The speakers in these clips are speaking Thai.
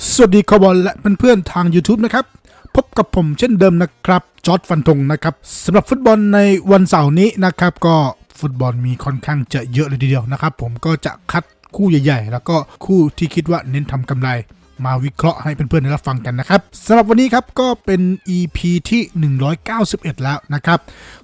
สวัสดีคอบอลและเพื่อนๆทาง YouTube นะครับ พบกับผมเช่นเดิมนะครับ จอร์ดฟันธงนะครับสำหรับฟุตบอลในวันเสาร์นี้นะครับ ก็ฟุตบอลมีค่อนข้างจะเยอะเลยทีเดียวนะครับ ผมก็จะคัดคู่ใหญ่ ๆ แล้วก็คู่ที่คิดว่าเน้นทำกำไร มาวิเคราะห์ให้เพื่อนๆได้รับฟังกันนะครับสำหรับวันนี้ครับก็เป็น EP ที่ 191 แล้วนะครับ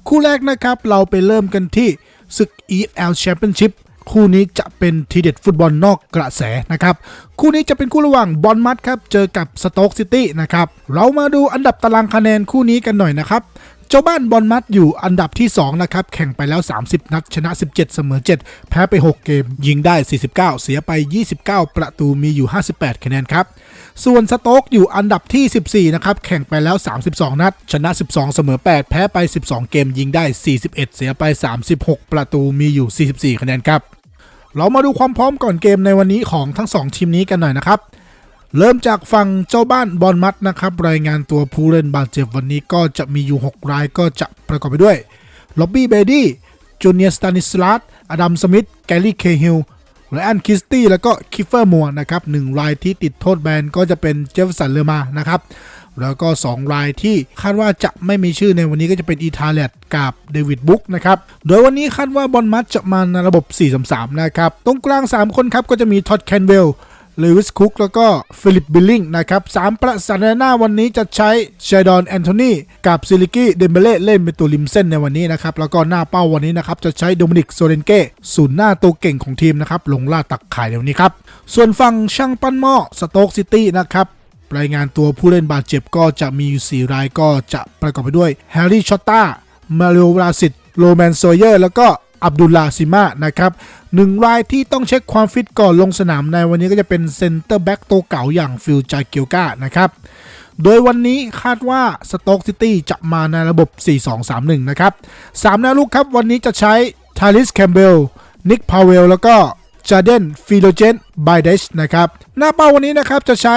คู่แรกนะครับเราไปเริ่มกันที่ศึก EFL Championship คู่นี้จะเป็นทีเด็ดฟุตบอลนอกกระแสนะครับ คู่นี้จะเป็นคู่ระหว่างบอลมัดครับเจอกับสโต๊กซิตี้นะครับ เรามาดูอันดับตารางคะแนนคู่นี้กันหน่อยนะครับเจ้าบ้านบอลมัดอยู่อันดับที่ 2 นะครับ แข่งไปแล้ว 30 นัด ชนะ 17 เสมอ 7 แพ้ไป 6 เกม ยิงได้ 49 เสียไป 29 ประตูมีอยู่ 58 คะแนนครับ ส่วนสโต๊กอยู่อันดับที่ 14 นะครับ แข่งไปแล้ว 32 นัด ชนะ 12 เสมอ 8 แพ้ไป 12 เกม ยิงได้ 41 เสียไป 36 ประตูมีอยู่ 44 คะแนนครับ เรามาดูความพร้อมก่อนเกมในวันนี้ของทั้ง 2 ทีมนี้กันหน่อยนะครับ เริ่มจากฝั่งเจ้าบ้านบอลมัดนะครับ รายงานตัวผู้เล่นบาดเจ็บวันนี้ก็จะมีอยู่ 6 รายก็จะประกอบไปด้วยล็อบบี้เบดี้จูเนียร์สตานิสลาสอดัมสมิธแกลลี่เคฮิลไรอันคิสตี้แล้วก็คิฟเฟอร์มัวนะครับหนึ่งรายที่ติดโทษแบนก็จะเป็นเจฟสันเลอมานะครับ แล้วก็ 2 รายที่คาดว่าจะไม่มีชื่อในวันนี้ก็จะเป็นอีธาเลตกับเดวิดบุ๊กนะครับ โดยวันนี้คาดว่าบอลมัดจะมาในระบบ 4-3-3 นะครับ ตรงกลาง 3 คนครับก็จะมีท็อดแคนเวลเลวิสคุกแล้วก็ฟิลิปบิลลิงนะครับสามประสานหน้าวันนี้จะใช้เชดอนแอนโทนีกับซิลิกี้เดมเบเล่เล่นเป็นตัวริมเส้นในวันนี้นะครับ แล้วก็หน้าเป้าวันนี้นะครับ จะใช้โดมินิกโซเรนเก้ศูนย์หน้าตัวเก่งของทีมนะครับ ลงล่าตักข่ายในวันนี้ครับ ส่วนฝั่งช่างปั้นหม้อสโต๊กซิตี้นะครับ รายงานตัวผู้เล่นบาดเจ็บก็จะมีอยู่ 4 รายก็จะประกอบไปด้วยแฮร์รี่ชอตตามาริโอราสิตโรแมนโซเยอร์ แล้วก็อับดุลลาซิมานะครับหนึ่งรายที่ต้องเช็คความฟิตก่อนลงสนามในวันนี้ก็จะเป็นเซนเตอร์แบ็กตัวเก่าอย่างฟิลจาเกียวกานะครับโดยวันนี้คาดว่าสโต๊กซิตี้จะมาในระบบ 4-2-3-1 นะครับ3แนวลุกครับวันนี้จะใช้ทาริสแคมเบลนิกพาวเวลแล้วก็จาเดนฟิโลเจนไบเดชนะครับหน้าเป้าวันนี้นะครับจะใช้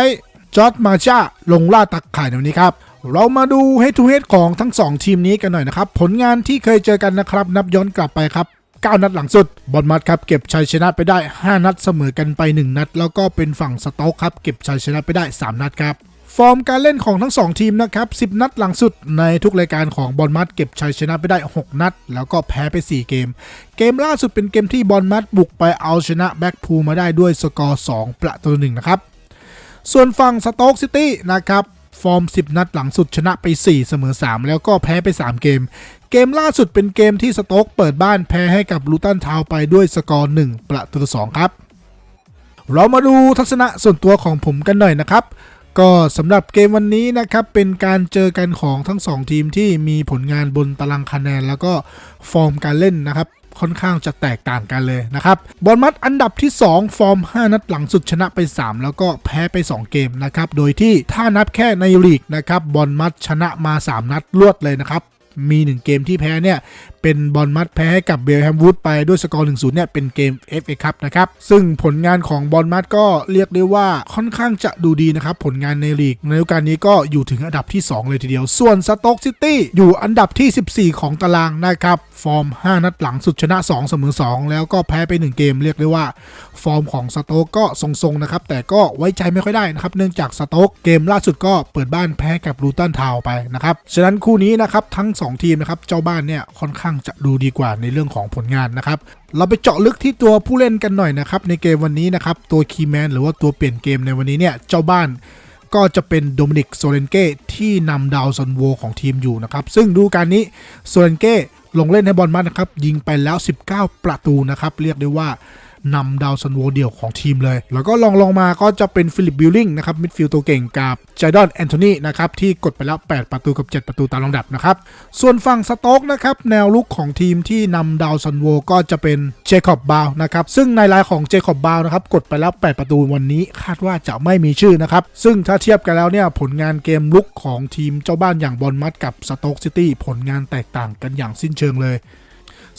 จอร์ดมาชาลงล่าตักข่ายในวันนี้ครับ เรามาดู head to head ของทั้ง 2 ทีมนี้กันหน่อยนะครับ ผลงานที่เคยเจอกันนะครับ นับย้อนกลับไปครับ 9 นัดหลังสุด บอลมัดครับ เก็บชัยชนะไปได้ 5 นัดเสมอกันไป 1 นัด แล้วก็เป็นฝั่งสโต๊กครับ เก็บชัยชนะไปได้ 3 นัดครับฟอร์มการเล่นของทั้ง 2 ทีมนะครับ 10 นัดหลังสุดในทุกรายการของบอลมัดเก็บชัยชนะไปได้ 6 นัด แล้วก็แพ้ไป 4 เกม เกมล่าสุดเป็นเกมที่บอลมัดบุกไปเอาชนะแบ็กพูลมาได้ด้วยสกอร์ 2 ประตูหนึ่งนะครับ ส่วนฝั่งสโต๊กซิตี้นะครับฟอร์ม 10 นัดหลังสุดชนะไป 4 เสมอ 3 แล้วก็แพ้ไป 3 เกม เกมล่าสุดเป็นเกมที่สโต๊กเปิดบ้านแพ้ให้กับลูตันทาวไปด้วยสกอร์ 1 ประตูต่อ2ครับ เรามาดูทัศนะส่วนตัวของผมกันหน่อยนะครับ ก็สำหรับเกมวันนี้นะครับ เป็นการเจอกันของทั้ง 2 ทีมที่มีผลงานบนตารางคะแนน แล้วก็ฟอร์มการเล่นนะครับ ค่อนข้างจะแตกต่างกันเลยนะครับบอลมัดอันดับที่ 2 ฟอร์ม 5 นัดหลังสุดชนะไป 3 แล้วก็แพ้ไป 2 เกมนะครับ โดยที่ถ้านับแค่ในลีกนะครับบอลมัดชนะมา 3 นัดรวดเลยนะครับมี 1 เกมที่แพ้เนี่ย เป็นบอลมัดแพ้ให้กับเบลแฮมวูดไปด้วยสกอร์ 1-0 เนี่ย เป็นเกม FA คัพนะครับ ซึ่งผลงานของบอลมัดก็เรียกได้ว่าค่อนข้างจะดูดีนะครับ ผลงานในลีก ในฤดูกาลนี้ก็อยู่ถึงอันดับที่ 2 เลยทีเดียว ส่วนสโต๊กซิตี้อยู่อันดับที่ 14 ของตารางนะครับ ฟอร์ม 5 นัดหลังสุดชนะ 2 เสมอ 2 แล้วก็แพ้ไป 1 เกม เรียกได้ว่า ฟอร์มของสโต๊กก็ทรงๆนะครับ แต่ก็ไว้ใจไม่ค่อยได้นะครับ เนื่องจากสโต๊กเกมล่าสุดก็เปิดบ้านแพ้กับลูตันทาวไปนะครับ ฉะนั้นคู่นี้นะครับทั้ง 2 ทีมนะครับเจ้าบ้านเนี่ยค่อนข้างจะดูดีกว่าในเรื่องของผลงานนะครับ เราไปเจาะลึกที่ตัวผู้เล่นกันหน่อยนะครับ ในเกมวันนี้นะครับ ตัวคีย์แมนหรือว่าตัวเปลี่ยนเกมในวันนี้เนี่ยเจ้าบ้านก็จะเป็นโดมินิกโซเลนเก้ที่นำดาวซันโวของทีมอยู่นะครับ ซึ่งดูการนี้โซเลนเก้ลงเล่นให้บอลมัดนะครับ ยิงไปแล้ว 19 ประตูนะครับ เรียกได้ว่า นำดาวซันโวเดี่ยวของทีมเลย แล้วก็ลองลงมาก็จะเป็นฟิลิปบิลลิงนะครับมิดฟิลด์ตัวเก่งกับจดอนแอนโทนีนะครับที่กดไปแล้ว 8 ประตูกับ 7 ประตูตามลำดับนะครับ ส่วนฝั่งสโต๊กนะครับแนวลุกของทีมที่นำดาวซันโวก็จะเป็นเจคอบบาวนะครับซึ่งในรายของเจคอบบาวนะครับกดไปแล้ว 8 ประตูวันนี้คาดว่าจะไม่มีชื่อนะครับ ซึ่งถ้าเทียบกันแล้วเนี่ยผลงานเกมลุกของทีมเจ้าบ้านอย่างบอลมัดกับสโต๊กซิตี้ผลงานแตกต่างกันอย่างสิ้นเชิงเลย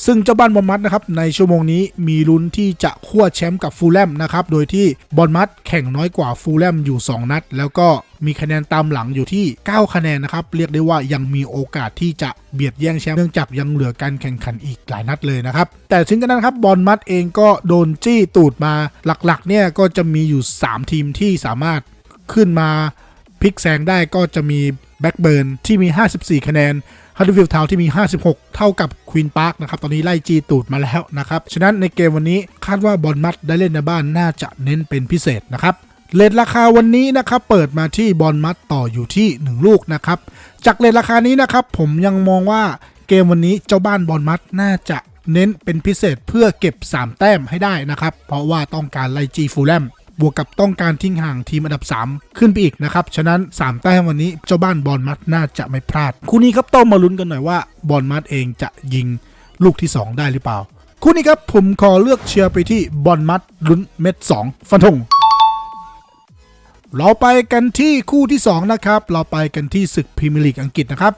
ซึ่งเจ้าบ้านบอลมัดนะครับในชั่วโมงนี้มีลุ้นที่จะขั้วแชมป์กับฟูลแลมนะครับโดยที่บอลมัดแข่งน้อยกว่าฟูลแลมอยู่ 2 นัด แล้วก็มีคะแนนตามหลังอยู่ที่ 9 คะแนนนะครับ เรียกได้ว่ายังมีโอกาสที่จะเบียดแย่งแชมป์เนื่องจากยังเหลือการแข่งขันอีกหลายนัดเลยนะครับ แต่ถึงกระนั้นครับบอลมัดเองก็โดนจี้ตูดมาหลักๆ เนี่ยก็จะมีอยู่ 3 ทีมที่สามารถขึ้นมาพลิกแซงได้ก็จะมี แบ็กเบิร์นที่มี 54 คะแนนฮัตฟิลด์ทาวที่มี 56 เท่ากับควีนพาร์คนะครับ ตอนนี้ไล่จีตูดมาแล้วนะครับ ฉะนั้นในเกมวันนี้คาดว่าบอลมัดได้เล่นในบ้านน่าจะเน้นเป็นพิเศษนะครับเลทราคาวันนี้นะครับเปิดมาที่บอลมัดต่ออยู่ที่ 1 ลูกนะครับ จากเลทราคานี้นะครับผมยังมองว่าเกมวันนี้เจ้าบ้านบอลมัดน่าจะเน้นเป็นพิเศษเพื่อเก็บ 3 แต้มให้ได้นะครับ เพราะว่าต้องการไล่จีฟูลแลม บวกกับต้องการทิ้งห่างทีมอันดับ 3 ขึ้นไปอีกนะครับ ฉะนั้น 3 แต้มวันนี้เจ้าบ้านบอลมัดน่าจะไม่พลาด คู่นี้ครับต้องมาลุ้นกันหน่อยว่าบอลมัดเองจะยิงลูกที่ 2 ได้หรือเปล่า คู่นี้ครับผมขอเลือกเชียร์ไปที่บอลมัดลุ้นเม็ด 2 ฟันธงเราไปกันที่คู่ที่ 2 นะครับ เราไปกันที่ศึกพรีเมียร์ลีกอังกฤษนะครับ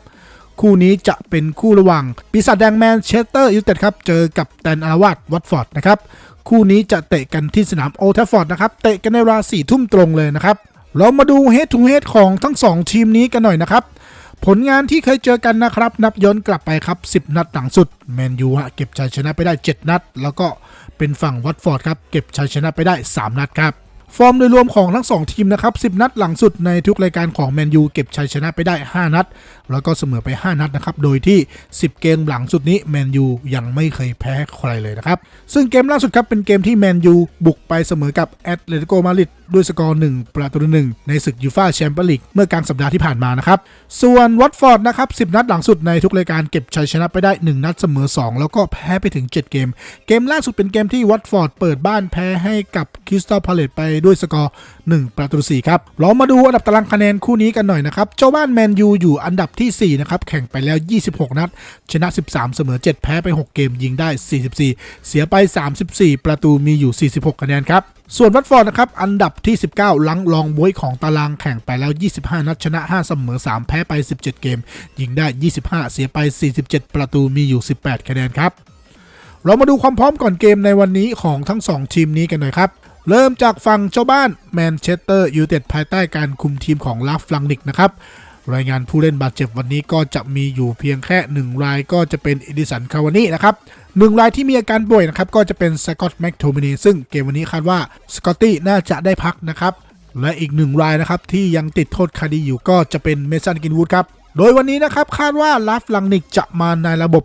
คู่นี้จะเป็นคู่ระหว่างปีศาจแดงแมนเชสเตอร์ยูไนเต็ดครับ เจอกับแตนอาราวาดวัตฟอร์ดนะครับ คู่นี้จะเตะกันที่สนามโอเทฟฟอร์ดนะครับ เตะกันในเวลาสี่ทุ่มตรงเลยนะครับ เรามาดูเฮดทูเฮดของทั้ง 2 ทีมนี้กันหน่อยนะครับ ผลงานที่เคยเจอกันนะครับ นับย้อนกลับไปครับ 10 นัดหลังสุดแมนยูฮะเก็บชัยชนะไปได้ 7 นัด แล้วก็เป็นฝั่งวัตฟอร์ดครับเก็บชัยชนะไปได้ 3 นัดครับ ฟอร์มโดยรวมของทั้ง 2 ทีมนะครับ 10 นัดหลังสุดในทุกรายการของแมนยูเก็บชัยชนะไปได้ 5 นัด แล้วก็เสมอไป 5 นัดนะครับ โดยที่ 10 เกมหลังสุดนี้แมนยูยังไม่เคยแพ้ใครเลยนะครับ ซึ่งเกมล่าสุดครับเป็นเกมที่แมนยูบุกไปเสมอกับแอตเลติโกมาดริดด้วยสกอร์1ประตูหนึ่งในศึกยูฟาแชมเปี้ยนลีกเมื่อกลางสัปดาห์ที่ผ่านมานะครับ ส่วนวัตฟอร์ดนะครับ 10 นัดหลังสุดในทุกรายการเก็บชัยชนะไปได้ 1 นัดเสมอ 2 แล้วก็แพ้ไปถึง 7 เกม เกมล่าสุดเป็นเกมที่วัตฟอร์ดเปิดบ้านแพ้ให้กับคริสตัลพาเลตไปด้วยสกอร์ 1 ประตู4ครับเรามาดูอันดับตารางคะแนนคู่นี้กันหน่อยนะครับเจ้าบ้านแมนยูอยู่อันดับที่4นะครับแข่งไปแล้ว 26 นัด ชนะ 13 เสมอ 7 แพ้ไป 6 เกมยิงได้ 44 เสียไป 34 ประตูมีอยู่ 46 คะแนนครับส่วนวัตฟอร์ดนะครับ อันดับที่ 19หลังรองบวยของตารางแข่งไปแล้ว 25 นัดชนะ 5 เสมอ 3 แพ้ไป 17 เกม ยิงได้ 25 เสียไป 47 ประตูมีอยู่ 18 คะแนนครับ เรามาดูความพร้อมก่อนเกมในวันนี้ของทั้ง 2 ทีมนี้กันหน่อยครับ เริ่มจากฝั่งเจ้าบ้านแมนเชสเตอร์ยูไนเต็ดภายใต้การคุมทีมของลาฟลังนิกนะครับ รายงานผู้เล่นบาดเจ็บวันนี้ก็จะมีอยู่เพียงแค่ 1 รายก็จะเป็นเอดิสันคาวานี่นะครับหนึ่งรายที่มีอาการป่วยนะครับก็จะเป็นสกอตแม็กโทมินีซึ่งเกมวันนี้คาดว่าสกอตตี้น่าจะได้พักนะครับและอีกหนึ่งรายนะครับที่ยังติดโทษคดีอยู่ก็จะเป็นเมสันกินวูดครับโดยวันนี้นะครับคาดว่าลาฟลังนิกจะมาในระบบ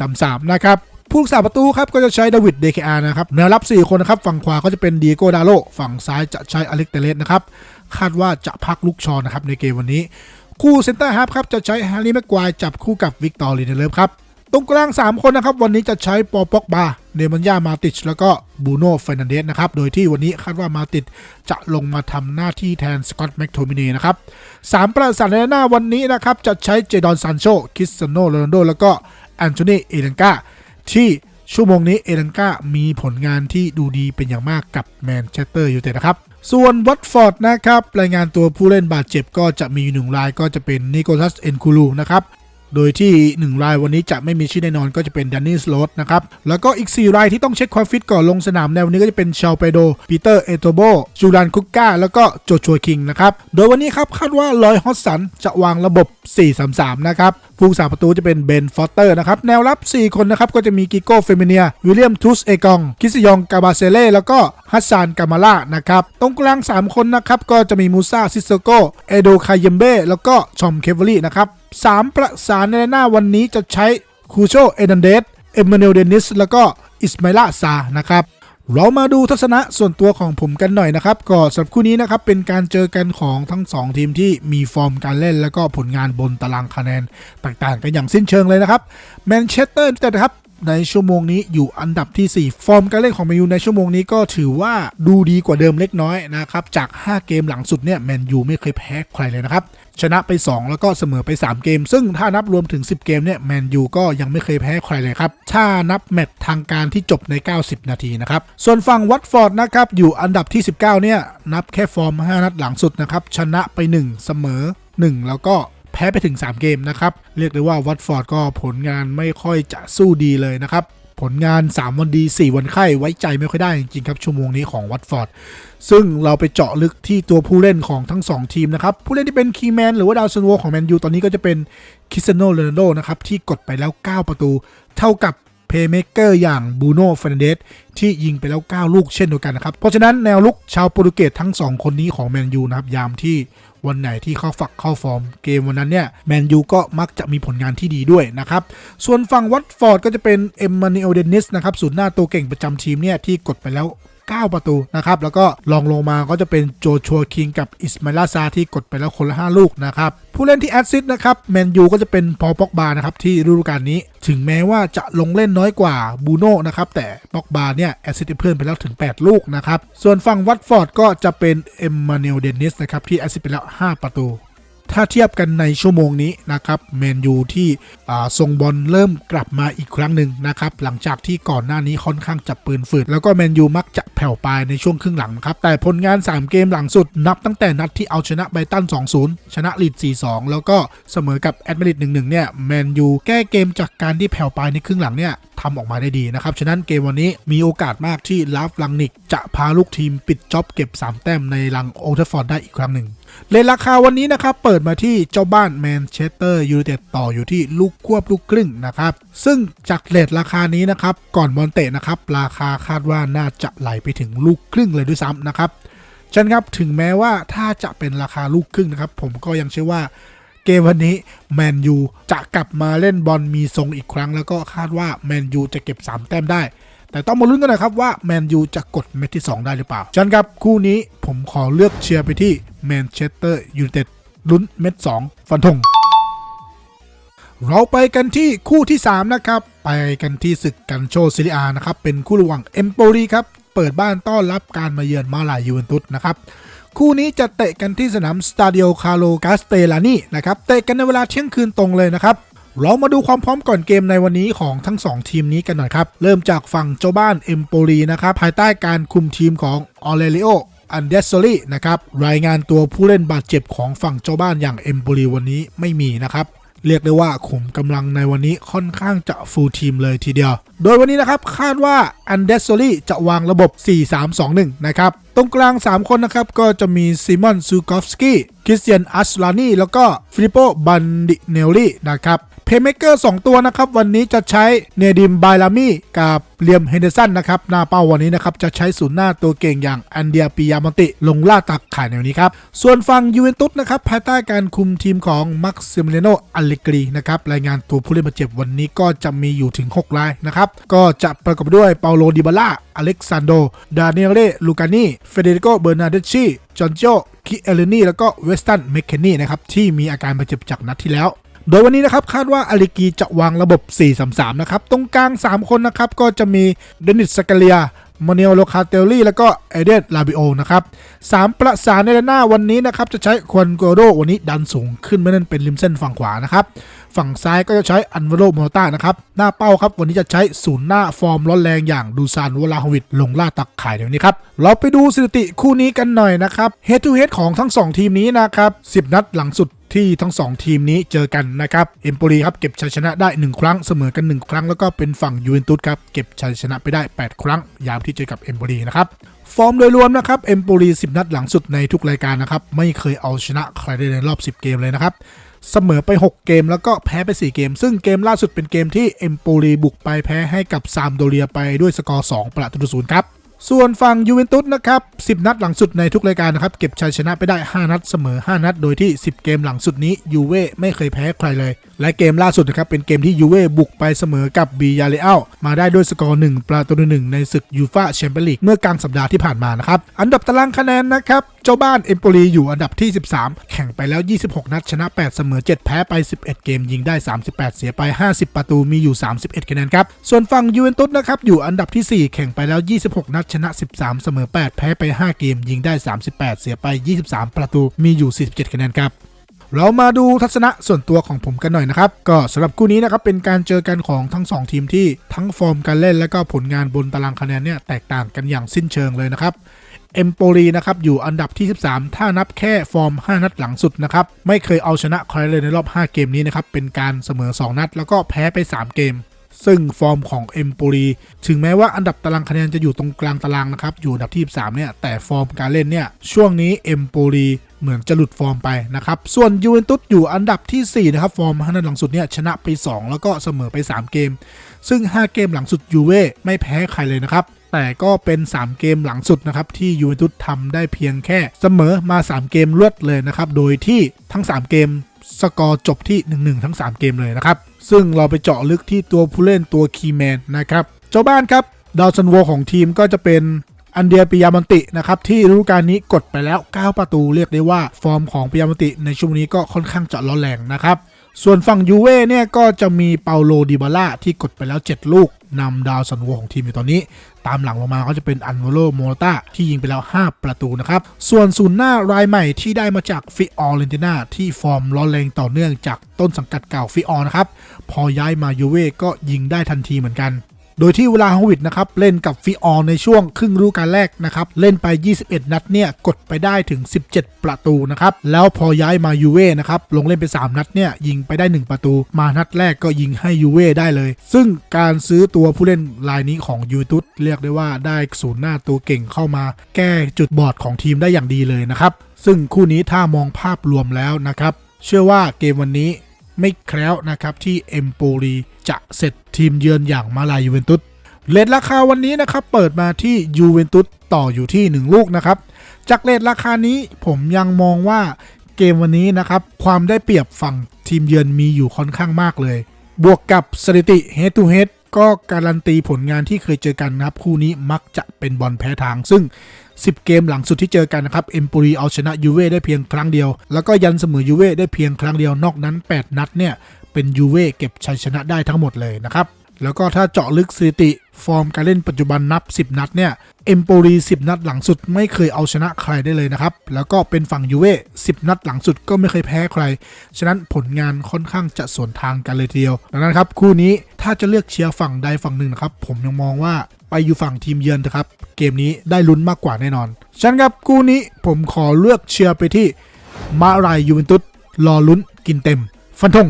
4-3-3 นะครับผู้รักษาประตูครับก็จะใช้ดาวิดเดคอานะครับแนวรับ 4 คนนะครับฝั่งขวาก็จะเป็นดีโกดาโลฝั่งซ้ายจะใช้อเล็กเตเลสนะครับคาดว่าจะพักลุกชอนนะครับในเกมวันนี้ คู่เซนเตอร์ฮาร์ฟครับจะใช้แฮร์รี่แม็กควายจับคู่กับวิกตอร์ลีเนเลฟครับตรงกลาง 3 คนนะครับ วันนี้จะใช้ปอป็อกบาเนมันยามาติชแล้วก็บูโน่เฟรนันเดสนะครับ โดยที่วันนี้คาดว่ามาติดจะลงมาทำหน้าที่แทนสกอตแม็กโทมินีนะครับสามประสานในหน้าวันนี้นะครับ จะใช้เจดอนซานโชคริสเซโนโรนัลโด แล้วก็แอนโทนีเอเลนกาที่ชั่วโมงนี้เอเลนกามีผลงานที่ดูดีเป็นอย่างมากกับแมนเชสเตอร์ยูไนเต็ดนะครับ ส่วนวัตฟอร์ดนะครับ รายงานตัวผู้เล่นบาดเจ็บก็จะมีหนึ่งรายก็จะเป็นนิโคลัสเอนคูลูนะครับ โดยที่ 1 รายวันนี้จะไม่มีชื่อแน่นอนก็จะเป็นดานนี่สโลตนะครับ แล้วก็อีก 4 รายที่ต้องเช็คความฟิตก่อนลงสนามในวันนี้ก็จะเป็นชาเปโดปีเตอร์เอโตโบจูดานคุกก้าแล้วก็โจชัวคิงนะครับ โดยวันนี้ครับคาดว่าลอยฮอตสันจะวางระบบ 4-3-3 นะครับผู้สาประตูจะเป็นเบนฟอสเตอร์นะครับแนวรับ 4 คนนะครับก็จะมีกิโก้เฟมิเนียวิลเลียมทูสเอกองคิสยองกาบาเซเล่แล้วก็ฮัสซานกามาล่านะครับตรงกลาง 3 คนนะครับก็จะมีมูซาซิโซโกเอโดคายเยมเบ้แล้วก็ชอมเคเวอรี่นะครับ3 ประสานในหน้าวันนี้จะใช้คูโชเอดันเดสเอมมานูเอลเดนิสแล้วก็อิสมาลาซานะครับเรามาดูทัศนะส่วนตัวของผมกันหน่อยนะครับก็สำหรับคู่นี้นะครับเป็นการเจอกันของทั้ง 2 ทีมที่มีฟอร์มการเล่น แล้วก็ผลงานบนตารางคะแนนต่างๆ กันอย่างสิ้นเชิงเลยนะครับแมนเชสเตอร์ยูไนเต็ดนะครับในชั่วโมงนี้อยู่อันดับที่ 4 ฟอร์มการเล่นของแมนยูในชั่วโมงนี้ก็ถือว่าดูดีกว่าเดิมเล็กน้อยนะครับจาก 5 เกมหลังสุดเนี่ยแมนยูไม่เคยแพ้ใครเลยนะครับ ชนะไป 2 แล้วก็เสมอไป 3 เกม ซึ่งถ้านับรวมถึง 10 เกมเนี่ยแมนยูก็ยังไม่เคยแพ้ใครเลยครับ ถ้านับแมตช์ทางการที่จบใน 90 นาทีนะครับ ส่วนฝั่งวัตฟอร์ดนะครับอยู่อันดับที่ 19 เนี่ยนับแค่ฟอร์ม 5 นัดหลังสุดนะครับชนะไป 1 เสมอ 1 แล้วก็แพ้ไปถึง 3 เกมนะครับ เรียกได้ว่าวัตฟอร์ดก็ผลงานไม่ค่อยจะสู้ดีเลยนะครับ ผลงาน 3 วันดี 4 วันไข้ไว้ใจไม่ค่อยได้จริงๆครับชั่วโมงนี้ของวัตฟอร์ดซึ่งเราไปเจาะลึกที่ตัวผู้เล่นของทั้ง 2 ทีมนะครับ ผู้เล่นที่เป็นคีย์แมนหรือว่าดาวซันโวของแมนยูตอนนี้ก็จะเป็นคริสเซโนโรนโดนะครับ ที่กดไปแล้ว 9 ประตู เท่ากับ เพย์เมเกอร์อย่างบูโน่เฟรนเดสที่ยิงไปแล้ว 9 ลูกเช่นเดียวกันนะครับ เพราะฉะนั้นแนวลุกชาวโปรตุเกสทั้ง 2 คนนี้ของแมนยูนะครับ ยามที่วันไหนที่เข้าฝักเข้าฟอร์มเกมวันนั้นเนี่ยแมนยูก็มักจะมีผลงานที่ดีด้วยนะครับ ส่วนฝั่งวัตฟอร์ดก็จะเป็นเอ็มมานูเอลเดนิสนะครับศูนย์หน้าตัวเก่งประจำทีมเนี่ยที่กดไปแล้ว 9 ประตูนะครับ แล้วก็ลองลงมาก็จะเป็นโจชัวคิงกับอิสมาลาซาที่กดไปแล้วคนละ 5 ลูกนะครับ ผู้เล่นที่แอดซิสนะครับแมนยูก็จะเป็นพอป็อกบานะครับที่ฤดูกาลนี้ ถึงแม้ว่าจะลงเล่นน้อยกว่าบูโน่นะครับแต่ป็อกบาเนี่ยแอดซิสให้เพื่อนไปแล้วถึง 8 ลูกนะครับส่วนฝั่งวัตฟอร์ดก็จะเป็นเอ็มมานูเอลเดนิสนะครับที่แอดซิสไปแล้ว 5 ประตู ถ้าเทียบกันในชั่วโมงนี้นะครับแมนยูที่อ่าทรงบอลเริ่มกลับมาอีกครั้งหนึ่งนะครับหลังจากที่ก่อนหน้านี้ค่อนข้างจับปืนฝืด แล้วก็แมนยูมักจะแผ่วปลายในช่วงครึ่งหลังครับแต่ผลงาน 3 เกมหลังสุดนับตั้งแต่นัดที่เอาชนะไบรตัน 2-0 ชนะลีด 4-2 แล้วก็เสมอกับแอดมาริด1-1 เนี่ยแมนยูแก้เกมจากการที่แผ่วปลายในครึ่งหลังเนี่ยทำออกมาได้ดีนะครับ ฉะนั้นเกมวันนี้มีโอกาสมากที่ลาฟลังนิกจะพาลูกทีมปิดจ็อบเก็บ 3 แต้มในลังโอเทฟอร์ดได้อีกครั้งหนึ่ง เลทราคาวันนี้นะครับ เปิดมาที่เจ้าบ้านแมนเชสเตอร์ยูไนเต็ดต่ออยู่ที่ลูกควบลูกครึ่งนะครับ ซึ่งจากเลทราคานี้นะครับ ก่อนบอลเตะนะครับ ราคาคาดว่าน่าจะไหลไปถึงลูกครึ่งเลยด้วยซ้ำนะครับฉันครับถึงแม้ว่าถ้าจะเป็นราคาลูกครึ่งนะครับ ผมก็ยังเชื่อว่าเกมวันนี้แมนยูจะกลับมาเล่นบอลมีทรงอีกครั้ง แล้วก็คาดว่าแมนยูจะเก็บ 3 แต้มได้ แต่ต้องมาลุ้นกันนะครับว่าแมนยูจะกดเม็ดที่ 2 ได้หรือเปล่าจันครับคู่นี้ผมขอเลือกเชียร์ไปที่ แมนเชสเตอร์ยูไนเต็ดลุ้นเม็ด 2 ฟันธงเราไปกันที่คู่ที่ 3 นะครับ ไปกันที่ศึกกันโชซิลิอานะครับ เป็นคู่ระหว่างเอมโปรีครับ เปิดบ้านต้อนรับการมาเยือนมาลายยูเวนตุสนะครับ คู่นี้จะเตะกันที่สนามสตาดิโอคาโลกาสเตลานีนะครับ เตะกันในเวลาเที่ยงคืนตรงเลยนะครับ เรามาดูความพร้อมก่อนเกมในวันนี้ของทั้ง 2 ทีมนี้กันหน่อยครับ เริ่มจากฝั่งเจ้าบ้านเอมโปลีนะครับ ภายใต้การคุมทีมของออเรลิโอ อันเดสโซลีนะครับรายงานตัวผู้เล่นบาดเจ็บของฝั่งเจ้าบ้านอย่างเอมโปลีวันนี้ไม่มีนะครับเรียกได้ว่าขุมกำลังในวันนี้ค่อนข้างจะฟูลทีมเลยทีเดียว โดยวันนี้นะครับคาดว่าอันเดสโซลีจะวางระบบ 4-3-2-1 นะครับ ตรงกลาง 3 คนนะครับ ก็จะมีซิมอนซูกอฟสกี้คริสเตียนอัสลานีแล้วก็ฟิลิปโปบันดิเนลลี่นะครับ เพย์เมเกอร์2ตัวนะครับ วันนี้จะใช้เนดิมไบลามี่กับเลียมเฮนเดอร์สันนะครับ หน้าเป้าวันนี้นะครับ จะใช้ศูนย์หน้าตัวเก่งอย่างอันเดียปิยามอนติ ลงล่าตักขายในวันนี้ครับ ส่วนฝั่งยูเวนตุสนะครับ ภายใต้การคุมทีมของมักซิมเลโนอัลเลกรีนะครับ รายงานตัวผู้เล่นบาดเจ็บวันนี้ก็จะมีอยู่ถึง 6 รายนะครับ ก็จะประกอบด้วยเปาโลดิบาล่าอเล็กซานโด ดาเนเล่ลูกานีเฟเดริโก เบอร์นาเดชีจอนโจคิเอเลนีแล้วก็เวสตันเมคเคนนี่นะครับที่มีอาการบาดเจ็บจากนัดที่แล้ว โดยวันนี้นะครับคาดว่าอาริกีจะวางระบบ 4-3-3 นะครับ ตรงกลาง 3 คนนะครับ ก็จะมีเดนิสสกาเลียมาเนลโลคาเตลลี่ แล้วก็เอเดนลาบิโอนะครับสามประสานในด้านหน้าวันนี้นะครับ จะใช้ควนโกโดวันนี้ดันสูงขึ้นไม่นั่นเป็นริมเส้นฝั่งขวานะครับ ฝั่งซ้ายก็จะใช้อันวโรโมต้านะครับ หน้าเป้าครับ วันนี้จะใช้ศูนย์หน้าฟอร์มร้อนแรงอย่างดูซานวลาฮวิดลงล่าตักขายเดี๋ยวนี้ครับ เราไปดูสถิติคู่นี้กันหน่อยนะครับเฮดทูเฮดของทั้ง 2 ทีมนี้นะครับ 10 นัดหลังสุด ที่ทั้ง 2 ทีมนี้เจอกันนะครับเอมโปรีครับเก็บชัยชนะได้ 1 ครั้งเสมอกัน 1 ครั้ง แล้วก็เป็นฝั่งยูเวนตุสครับเก็บชัยชนะไปได้ 8 ครั้ง ยามที่เจอกับเอมโปรีนะครับฟอร์มโดยรวมนะครับเอมโปรี10 นัดหลังสุดในทุกรายการนะครับไม่เคยเอาชนะใครได้ในรอบ 10 เกมเลยนะครับเสมอไป 6 เกมแล้วก็แพ้ไป 4 เกม ซึ่งเกมล่าสุดเป็นเกมที่เอมโปรีบุกไปแพ้ให้กับซามโดเรียไปด้วยสกอร์2ประตูศูนย์ครับ ส่วนฝั่งยูเวนตุสนะครับ 10 นัดหลังสุดในทุกรายการนะครับ เก็บชัยชนะไปได้ 5 นัดเสมอ 5 นัด โดยที่ 10 เกมหลังสุดนี้ยูเว่ไม่เคยแพ้ใครเลย และเกมล่าสุดนะครับ เป็นเกมที่ยูเว่บุกไปเสมอกับบียาเรอัลมาได้ด้วยสกอร์ 1 ประตูหนึ่งในศึกยูฟาแชมเปี้ยนลีกเมื่อกลางสัปดาห์ที่ผ่านมานะครับ อันดับตารางคะแนนนะครับ เจ้าบ้านเอมโปลีอยู่อันดับที่ 13 แข่งไปแล้ว 26 นัดชนะ 8 เสมอ 7 แพ้ไป 11 เกมยิงได้ 38 เสียไป 50 ประตูมีอยู่ 31 คะแนนครับ ส่วนฝั่งยูเวนตุสนะครับอยู่อันดับที่ 4 แข่งไปแล้ว 26 นัดชนะ 13 เสมอ 8 แพ้ไป 5 เกม ยิงได้ 38 เสียไป 23 ประตูมีอยู่ 47 คะแนนครับเรามาดูทัศนะส่วนตัวของผมกันหน่อยนะครับ ก็สำหรับคู่นี้นะครับเป็นการเจอกันของทั้ง 2 ทีมที่ทั้งฟอร์มการเล่นและก็ผลงานบนตารางคะแนนเนี่ยแตกต่างกันอย่างสิ้นเชิงเลยนะครับเอมโปลีนะครับอยู่อันดับที่ 13 ถ้านับแค่ฟอร์ม 5 นัดหลังสุดนะครับ ไม่เคยเอาชนะใครเลยในรอบ 5 เกมนี้นะครับ เป็นการเสมอ 2 นัด แล้วก็แพ้ไป 3 เกม ซึ่งฟอร์มของเอมโปลีถึงแม้ว่าอันดับตารางคะแนนจะอยู่ตรงกลางตารางนะครับ อยู่อันดับที่13เนี่ย แต่ฟอร์มการเล่นเนี่ย ช่วงนี้เอมโปลีเหมือนจะหลุดฟอร์มไปนะครับ ส่วนยูเวนตุสอยู่อันดับทีสี่ 4 นะครับ ฟอร์มห้านัดหลังสุดเนี่ย ชนะไป 2 แล้วก็เสมอไป 3 เกม ซึ่ง 5 เกมหลังสุดยูเว่ไม่แพ้ใครเลยนะครับแต่ก็เป็น 3 เกมหลังสุดนะครับที่ยูเวนตุสทำได้เพียงแค่เสมอมา 3 เกมรวดเลยนะครับโดยที่ทั้ง 3 เกมสกอร์จบที่ 1-1 ทั้ง 3 เกมเลยนะครับ ซึ่งเราไปเจาะลึกที่ตัวผู้เล่นตัวคีย์แมนนะครับ เจ้าบ้านครับ ดาวซันโวของทีมก็จะเป็นอันเดียปิยามันตินะครับที่ฤดูกาลนี้กดไปแล้ว 9 ประตูเรียกได้ว่าฟอร์มของปิยามันติในช่วงนี้ก็ค่อนข้างจะร้อนแรงนะครับส่วนฝั่งยูเว่เนี่ยก็จะมีเปาโลดิบาล่าที่กดไปแล้ว 7 ลูกนำดาวซันโวของทีมอยู่ตอนนี้ ตามหลังลงมาก็จะเป็นอันโวโลโมตาที่ยิงไปแล้ว 5 ประตูนะครับ ส่วนศูนย์หน้ารายใหม่ที่ได้มาจากฟิออเรนติน่าที่ฟอร์มร้อนแรงต่อเนื่องจากต้นสังกัดเก่าฟิออนะครับ พอย้ายมายูเว่ก็ยิงได้ทันทีเหมือนกัน โดยที่เวลาฮวิดนะครับเล่นกับฟิออในช่วงครึ่งฤดูกาลแรกนะครับเล่นไป 21 นัดเนี่ยกดไปได้ถึง 17 ประตูนะครับแล้วพอย้ายมายูเว่นะครับลงเล่นไป 3 นัดเนี่ยยิงไปได้ 1 ประตู มานัดแรกก็ยิงให้ยูเว่ได้เลย ซึ่งการซื้อตัวผู้เล่นรายนี้ของยูทูตเรียกได้ว่าได้ศูนย์หน้าตัวเก่งเข้ามา แก้จุดบอดของทีมได้อย่างดีเลยนะครับซึ่งคู่นี้ถ้ามองภาพรวมแล้วนะครับเชื่อว่าเกมวันนี้ ไม่แคล้วนะครับที่เอมโปลีจะเสร็จทีมเยือนอย่างมาลายยูเวนตุสเลทราคาวันนี้นะครับเปิดมาที่ยูเวนตุสต่ออยู่ที่ 1 ลูกนะครับจากเลทราคานี้ผมยังมองว่าเกมวันนี้นะครับความได้เปรียบฝั่งทีมเยือนมีอยู่ค่อนข้างมากเลย บวกกับสถิติ head to head ก็การันตีผลงานที่เคยเจอกันนะครับ คู่นี้มักจะเป็นบอลแพ้ทาง ซึ่ง 10 เกมหลังสุดที่เจอกันนะครับเอมปูรีเอาชนะยูเว่ได้เพียงครั้งเดียว แล้วก็ยันเสมอยูเว่ได้เพียงครั้งเดียวนอกนั้น 8 นัดเนี่ยเป็นยูเว่เก็บชัยชนะได้ทั้งหมดเลยนะครับ แล้วก็ถ้าเจาะลึกสถิติ ฟอร์มการเล่นปัจจุบันนับ 10 นัดเนี่ยเอมโปรี 10 นัดหลังสุดไม่เคยเอาชนะใครได้เลยนะครับ แล้วก็เป็นฝั่งยูเว่10 นัดหลังสุดก็ไม่เคยแพ้ใคร ฉะนั้นผลงานค่อนข้างจะสวนทางกันเลยทีเดียว ดังนั้นครับคู่นี้ถ้าจะเลือกเชียร์ฝั่งใดฝั่งหนึ่งนะครับ ผมยังมองว่าไปอยู่ฝั่งทีมเยือนเถอะครับ เกมนี้ได้ลุ้นมากกว่าแน่นอน ฉะนั้นครับคู่นี้ผมขอเลือกเชียร์ไปที่มารายยูเวนตุสรอลุ้นกินเต็ม ฟันธง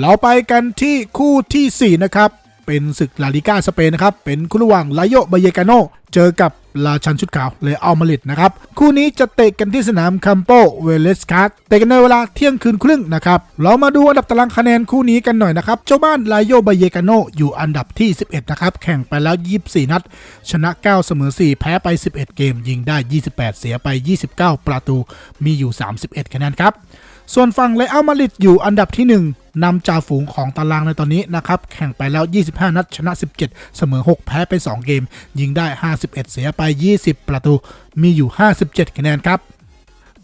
เราไปกันที่คู่ทีสี่ 4 นะครับ เป็นศึกลาลิก้าสเปนนะครับ เป็นคู่ระหว่างลาโยบาเยกาโนเจอกับราชันชุดขาวเลอัลมาริดนะครับ คู่นี้จะเตะกันที่สนามคัมโปเวเลสคาร์เตะกันในเวลาเที่ยงคืนครึ่งนะครับ เรามาดูอันดับตารางคะแนนคู่นี้กันหน่อยนะครับเจ้าบ้านลาโยบาเยกาโนอยู่อันดับที่ 11 นะครับ แข่งไปแล้ว 24 นัด ชนะ 9 เสมอ 4 แพ้ไป 11 เกม ยิงได้ 28 เสียไป 29 ประตูมีอยู่ 31 คะแนนครับส่วนฝั่งเลอัลมาดริดอยู่อันดับที่ 1 นำจ่าฝูงของตารางในตอนนี้นะครับ แข่งไปแล้ว 25 นัดชนะ 17 เสมอ 6 แพ้ไป 2 เกม ยิงได้ 51 เสียไป 20 ประตู มีอยู่ 57 คะแนนครับ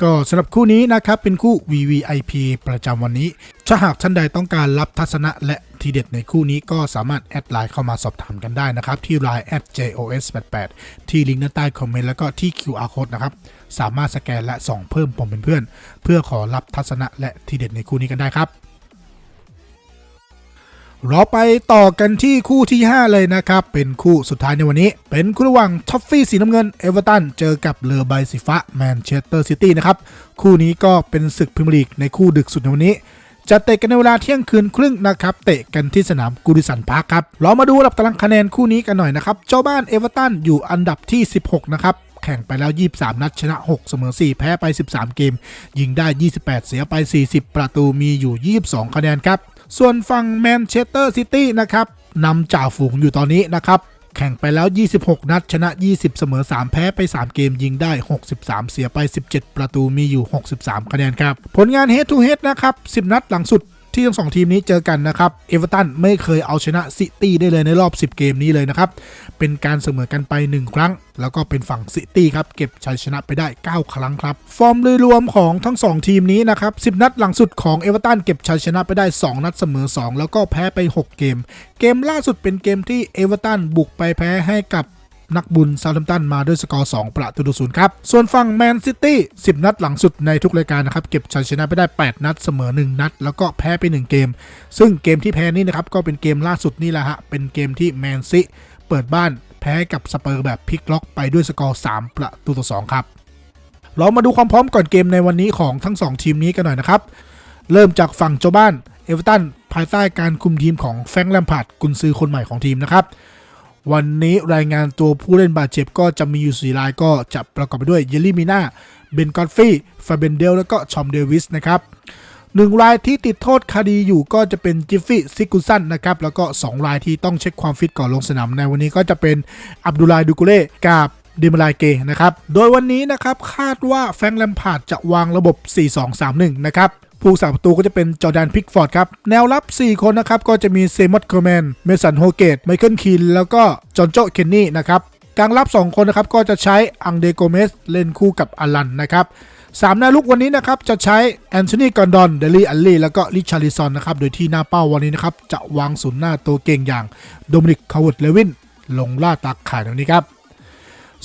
ก็สำหรับคู่นี้นะครับ เป็นคู่ VVIP ประจำวันนี้ ถ้าหากท่านใดต้องการรับทัศนะและทีเด็ดในคู่นี้ก็สามารถแอดไลน์เข้ามาสอบถามกันได้นะครับ ที่ Line @jos88 ที่ลิงก์ด้านใต้คอมเมนต์แล้วก็ที่ QR code นะครับ สามารถสแกนและส่องเพิ่มผมเป็นเพื่อน เพื่อขอรับทัศนะและทีเด็ดในคู่นี้กันได้ครับ เราไปต่อกันที่คู่ที่ 5 เลยนะครับ เป็นคู่สุดท้ายในวันนี้ เป็นคู่ระหว่างท็อฟฟี่สีน้ำเงินเอเวอร์ตันเจอกับเรือใบสีฟ้าแมนเชสเตอร์ซิตี้นะครับ คู่นี้ก็เป็นศึกพรีเมียร์ลีกในคู่ดึกสุดในวันนี้จะเตะกันในเวลาเที่ยงคืนครึ่งนะครับ เตะกันที่สนามกูดิสันพาร์คครับ เรามาดูอันดับตารางคะแนนคู่นี้กันหน่อยนะครับ เจ้าบ้านเอเวอร์ตันอยู่อันดับที่ 16 นะครับ แข่งไปแล้ว 23 นัดชนะ 6 เสมอ 4 แพ้ไป 13 เกม ยิงได้ 28 เสียไป 40 ประตูมีอยู่ 22 คะแนนครับ ส่วนฝั่งแมนเชสเตอร์ซิตี้นะครับนำจ่าฝูงอยู่ตอนนี้นะครับ แข่งไปแล้ว 26 นัด ชนะ 20 เสมอ 3 แพ้ไป 3 เกมยิงได้ 63 เสียไป 17 ประตูมีอยู่ 63 คะแนนครับ ผลงาน head to head นะครับ 10 นัดหลังสุด ที่ทั้งสองทีมนี้เจอกันนะครับเอเวอร์ตันไม่เคยเอาชนะซิตี้ได้เลยในรอบ 10 เกมนี้เลยนะครับ เป็นการเสมอกันไป 1 ครั้ง แล้วก็เป็นฝั่งซิตี้ครับ เก็บชัยชนะไปได้ 9 ครั้งครับ ฟอร์มโดยรวมของทั้ง 2 ทีมนี้นะครับ 10 นัดหลังสุดของเอเวอร์ตันเก็บชัยชนะไปได้ 2 นัดเสมอ 2 แล้วก็แพ้ไป 6 เกม เกมล่าสุดเป็นเกมที่เอเวอร์ตันบุกไปแพ้ให้กับ นักบุญซาร์แฮมตันมาด้วยสกอร์2ประตูต่อศูนย์ครับ ส่วนฝั่งแมนซิตี้ 10 นัดหลังสุดในทุกรายการนะครับ เก็บชัยชนะไปได้ 8 นัดเสมอ 1 นัด แล้วก็แพ้ไป 1 เกม ซึ่งเกมที่แพ้นี่นะครับ ก็เป็นเกมล่าสุดนี่แหละฮะ เป็นเกมที่แมนซิเปิดบ้านแพ้กับสเปอร์แบบพลิกล็อกไปด้วยสกอร์ 3 ประตูต่อ2ครับ เรามาดูความพร้อมก่อนเกมในวันนี้ของทั้ง 2 ทีมนี้กันหน่อยนะครับ เริ่มจากฝั่งเจ้าบ้านเอเวอร์ตันภายใต้การคุมทีมของแฟรงค์แลมพาร์ดกุนซือคนใหม่ของทีมนะครับ วันนี้รายงานตัวผู้เล่นบาดเจ็บก็จะมีอยู่สี่รายก็จะประกอบไปด้วยเยลลี่มิน่าเบนกอตฟี่ฟาเบนเดล แล้วก็ชอมเดวิสนะครับหนึ่งรายที่ติดโทษคดีอยู่ก็จะเป็นจิฟฟี่ซิกุสันนะครับ แล้วก็ 2 รายที่ต้องเช็คความฟิตก่อนลงสนามในวันนี้ก็จะเป็นอับดุลลายดูกุเล่กับดิมาลายเกนะครับ โดยวันนี้นะครับคาดว่าแฟงแลมพาดจะวางระบบ 4-2-3-1 นะครับ ผู้สาประตูก็จะเป็นจอแดนพิกฟอร์ดครับ แนวรับ 4 คนนะครับ ก็จะมีเซมอตเคอร์แมน เมสันโฮเกต ไมเคิลคินแล้วก็จอห์นโจเคนนี่นะครับ กลางรับ 2 คนนะครับ ก็จะใช้อังเดโกเมสเล่นคู่กับอลันนะครับสามหน้าลุกวันนี้นะครับ จะใช้แอนโทนีกอนดอน เดลี่อัลลี่ แล้วก็ริชาริซอนนะครับ โดยที่หน้าเป้าวันนี้นะครับ จะวางศูนย์หน้าตัวเก่งอย่างโดมินิกคาวเวิร์ดเลวินลงล่าตักข่ายในวันนี้ครับ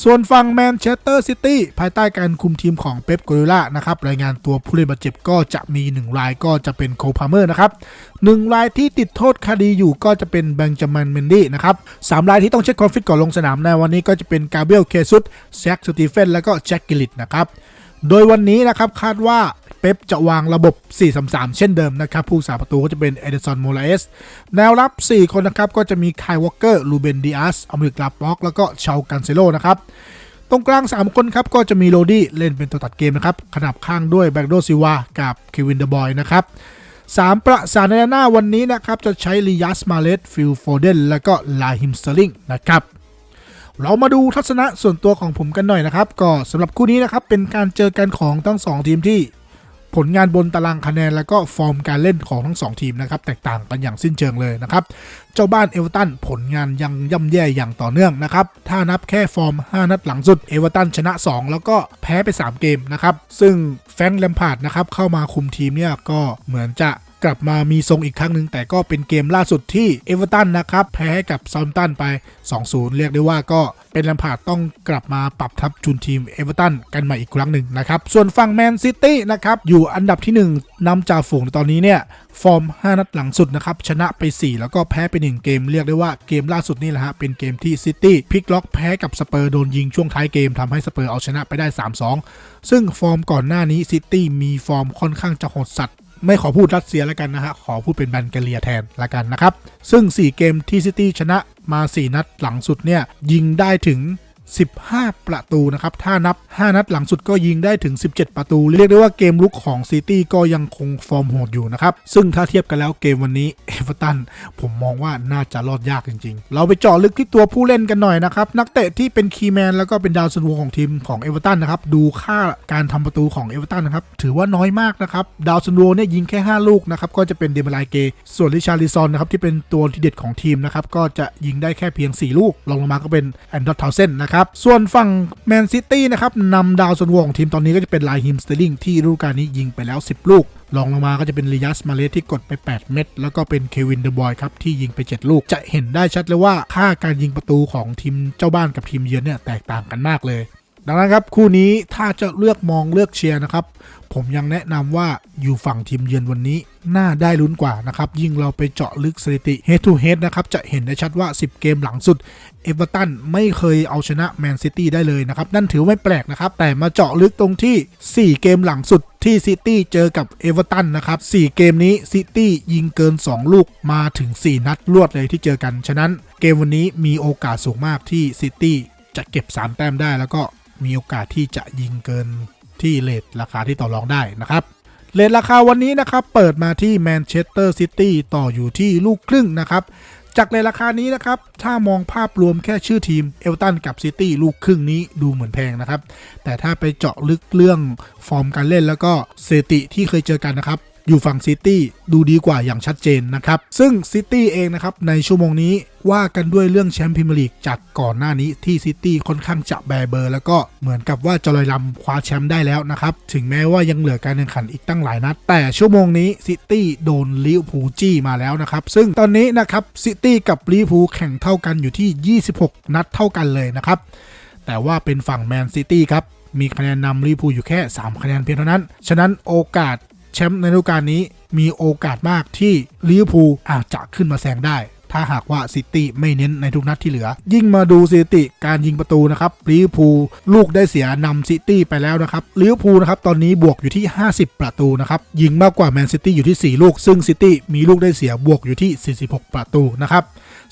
ส่วนฝั่งแมนเชสเตอร์ซิตี้ภายใต้การคุมทีมของเป๊ปโกริล่านะครับรายงานตัวผู้เล่นบาดเจ็บก็จะมี 1 รายก็จะเป็นโคพาเมอร์นะครับหนึ่งรายที่ติดโทษคดีอยู่ก็จะเป็นแบงจามินเมนดี้นะครับสามรายที่ต้องเช็คความฟิตก่อนลงสนามในวันนี้ก็จะเป็นกาเบรียลเคซุสแจ็คสตีเฟนและก็แจ็คกิลิตนะครับโดยวันนี้นะครับคาดว่า ป๊ปจะวางระบบ 4-3-3 เช่นเดิมนะครับ ผู้สาประตูก็จะเป็นเอเดซอนโมราเอส แนวรับ 4 คนนะครับ ก็จะมีคายวอลเกอร์ ลูเบนดิอาสอเมริกลาบ็อก แล้วก็ชาวกันเซโลนะครับ ตรงกลาง 3 คนครับ ก็จะมีโรดี้เล่นเป็นตัวตัดเกมนะครับ ขนาบข้างด้วยแบกโดซิวา กับเควินเดอะบอยนะครับ3ประสานในหน้าวันนี้นะครับ จะใช้ลียัสมาเลสฟิลโฟเดนแล้วก็ลาฮิมสเตลิงนะครับเรามาดูทัศนะส่วนตัวของผมกันหน่อยนะครับ ก็สำหรับคู่นี้นะครับ เป็นการเจอกันของทั้ง 2 ทีมที่ ผลงานบนตารางคะแนน และก็ฟอร์มการเล่นของทั้ง 2 ทีมนะครับแตกต่างกันอย่างสิ้นเชิงเลยนะครับ เจ้าบ้านเอเวอร์ตันผลงานยังย่ำแย่อย่างต่อเนื่องนะครับ ถ้านับแค่ฟอร์ม 5 นัดหลังสุดเอเวอร์ตันชนะ 2 แล้วก็แพ้ไป 3 เกมนะครับ ซึ่งแฟรงค์แลมพาร์ดนะครับเข้ามาคุมทีมเนี่ยก็เหมือนจะ กลับมามีทรงอีกครั้งหนึ่งแต่ก็เป็นเกมล่าสุดที่เอเวอร์ตันนะครับ แพ้กับซาร์ตันไป 2-0 เรียกได้ว่าก็เป็นลมพาดต้องกลับมาปรับทับจุนทีมเอเวอร์ตันกันใหม่อีกครั้งหนึ่งนะครับ ส่วนฝั่งแมนซิตี้นะครับอยู่อันดับที่ 1นำจ่าฝูงตอนนี้เนี่ยฟอร์ม 5 นัดหลังสุดนะครับ ชนะไป 4 แล้วก็แพ้ไป 1 เกม เรียกได้ว่าเกมล่าสุดนี่แหละฮะ เป็นเกมที่ซิตี้พลิกล็อกแพ้กับสเปอร์โดนยิงช่วงท้ายเกมทำให้สเปอร์เอาชนะไปได้ 3-2 ซึ่งฟอร์มก่อนหน้านี้ซิตี้มีฟอร์มค่อนข้างจะหดสัตว์ ไม่ขอพูดรัสเซียแล้วกันนะฮะ ขอพูดเป็นบันเกเลียแทนละกันนะครับ ซึ่ง 4 เกมที่ซิตี้ชนะมา 4 นัดหลังสุดเนี่ย ยิงได้ถึง 15 ประตูนะครับ ถ้านับ 5 นัดหลังสุดก็ยิงได้ถึง 17 ประตู เรียกได้ว่าเกมลุกของซิตี้ก็ยังคงฟอร์มโหดอยู่นะครับ ซึ่งถ้าเทียบกันแล้วเกมวันนี้เอเวอร์ตันผมมองว่าน่าจะรอดยากจริง ๆ เราไปเจาะลึกที่ตัวผู้เล่นกันหน่อยนะครับ นักเตะที่เป็นคีแมนแล้วก็เป็นดาวซันโวของทีมของเอเวอร์ตันนะครับ ดูค่าการทำประตูของเอเวอร์ตันนะครับ ถือว่าน้อยมากนะครับ ดาวซันโวเนี่ยยิงแค่ 5 ลูกนะครับ ก็จะเป็นเดมไลเก ส่วนริชาริซอนนะครับที่เป็นตัวที่เด็ดของทีมนะครับ ก็จะยิงได้แค่เพียง 4 ลูก ลงมาก็เป็นแอนดอร์ทาวเซนนะครับส่วนฝั่งแมนซิตี้นะครับนำดาวส่วนวงทีมตอนนี้ก็จะเป็นไลฮิมสเตอร์ลิงที่ฤดูกาลนี้ยิงไปแล้ว 10 ลูกรองลงมาก็จะเป็นลียัสมาเลสที่กดไป 8 เม็ดแล้วก็เป็นเควินเดอะบอยครับที่ยิงไป 7 ลูก จะเห็นได้ชัดเลยว่าค่าการยิงประตูของทีมเจ้าบ้านกับทีมเยือนเนี่ยแตกต่างกันมากเลย ดังนั้นครับคู่นี้ถ้าจะเลือกมองเลือกเชียร์นะครับ ผมยังแนะนำว่าอยู่ฝั่งทีมเยือนวันนี้น่าได้ลุ้นกว่านะครับ ยิ่งเราไปเจาะลึกสถิติ head to head นะครับ จะเห็นได้ชัดว่า 10 เกมหลังสุด เอเวอร์ตันไม่เคยเอาชนะแมนซิตี้ได้เลยนะครับ นั่นถือไม่แปลกนะครับ แต่มาเจาะลึกตรงที่ 4 เกมหลังสุดที่ซิตี้เจอกับเอเวอร์ตันนะครับ 4 เกมนี้ซิตี้ยิงเกิน 2 ลูกมาถึง 4 นัดรวดเลยที่เจอกัน ฉะนั้นเกมวันนี้มีโอกาสสูงมากที่ซิตี้จะเก็บ 3 แต้มได้แล้วก็มีโอกาสที่จะยิงเกิน ที่เลทราคาที่ต่อรองได้นะครับเลทราคาวันนี้นะครับเปิดมาที่แมนเชสเตอร์ซิตี้ต่ออยู่ที่ลูกครึ่งนะครับจากเลทราคานี้นะครับ ถ้ามองภาพรวมแค่ชื่อทีมเอลตันกับซิตี้ลูกครึ่งนี้ดูเหมือนแพงนะครับ แต่ถ้าไปเจาะลึกเรื่องฟอร์มการเล่นแล้วก็สถิติที่เคยเจอกันนะครับ อยู่ฝั่งซิตี้ดูดีกว่าอย่างชัดเจนนะครับ ซึ่งซิตี้เองนะครับในชั่วโมงนี้ว่ากันด้วยเรื่องแชมป์พรีเมียร์ลีกจากก่อนหน้านี้ที่ซิตี้ค่อนข้างจะแบเบอร์ แล้วก็เหมือนกับว่าจะลอยลำคว้าแชมป์ได้แล้วนะครับ ถึงแม้ว่ายังเหลือการแข่งขันอีกตั้งหลายนัด แต่ชั่วโมงนี้ซิตี้โดนลิเวอร์พูลจี้มาแล้วนะครับ ซึ่งตอนนี้นะครับซิตี้กับลิเวอร์พูลแข่งเท่ากันอยู่ที่ 26 นัดเท่ากันเลยนะครับ แต่ว่าเป็นฝั่งแมนซิตี้ครับมีคะแนนนำลิเวอร์พูลอยู่แค่ 3 คะแนนเพียงเท่านั้น ฉะนั้นโอกาส แชมป์ในฤดูกาลนี้มีโอกาสมากที่ลิเวอร์พูลอาจจะขึ้นมาแซงได้ ถ้าหากว่าซิตี้ไม่เน้นในทุกนัดที่เหลือ ยิ่งมาดูสถิติการยิงประตูนะครับลิเวอร์พูลลูกได้เสียนำซิตี้ไปแล้วนะครับลิเวอร์พูลนะครับตอนนี้บวกอยู่ที่ 50 ประตูนะครับยิงมากกว่าแมนซิตี้อยู่ที่ 4 ลูก ซึ่งซิตี้มีลูกได้เสียบวกอยู่ที่ 46 ประตูนะครับ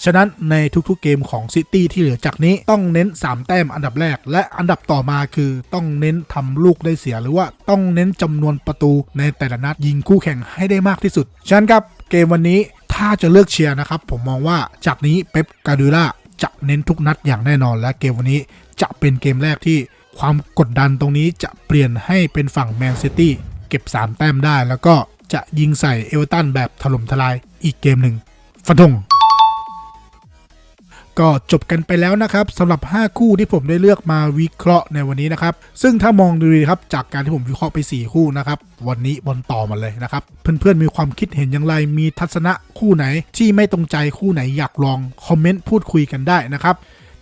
ฉะนั้นในทุกๆเกมของซิตี้ที่เหลือจากนี้ต้องเน้น 3 แต้มอันดับแรก และอันดับต่อมาคือต้องเน้นทำลูกได้เสียหรือว่าต้องเน้นจำนวนประตูในแต่ละนัดยิงคู่แข่งให้ได้มากที่สุด ฉะนั้นครับเกมวันนี้ถ้าจะเลือกเชียร์นะครับ ผมมองว่าจากนี้เป๊ปกาดูล่าจะเน้นทุกนัดอย่างแน่นอน และเกมวันนี้จะเป็นเกมแรกที่ความกดดันตรงนี้จะเปลี่ยนให้เป็นฝั่งแมนซิตี้เก็บ 3 แต้มได้ แล้วก็จะยิงใส่เอเวอร์ตันแบบถล่มทลายอีกเกมหนึ่งฟันธง ก็จบกันไปแล้วนะครับสำหรับ 5 คู่ที่ผมได้เลือกมาวิเคราะห์ในวันนี้นะครับ ซึ่งถ้ามองดูครับจากการที่ผมวิเคราะห์ไป 4 คู่นะครับ วันนี้บอลต่อมาเลยนะครับ เพื่อนๆมีความคิดเห็นอย่างไรมีทัศนะคู่ไหนที่ไม่ตรงใจคู่ไหนอยากลองคอมเมนต์พูดคุยกันได้นะครับ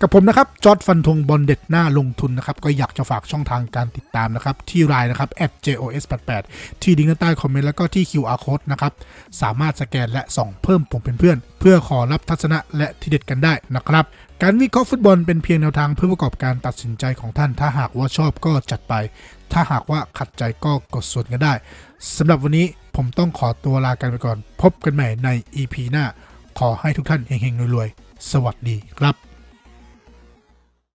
กับผมนะครับจอร์ดฟันธงบอลเด็ดหน้าลงทุนนะครับ ก็อยากจะฝากช่องทางการติดตามนะครับ ที่รายนะครับ @jos88 ที่ลิงก์ใต้คอมเมนต์แล้วก็ที่ QR code นะครับ สามารถสแกนและส่องเพิ่มผมเป็นเพื่อน เพื่อขอรับทัศนะและทีเด็ดกันได้นะครับการวิเคราะห์ฟุตบอลเป็นเพียงแนวทางเพื่อประกอบการตัดสินใจของท่าน ถ้าหากว่าชอบก็จัดไป ถ้าหากว่าขัดใจก็กดส่วนกันได้สำหรับวันนี้ผมต้องขอตัวลากันไปก่อน พบกันใหม่ใน EP หน้า ขอให้ทุกท่านเฮงๆรวยๆ สวัสดีครับ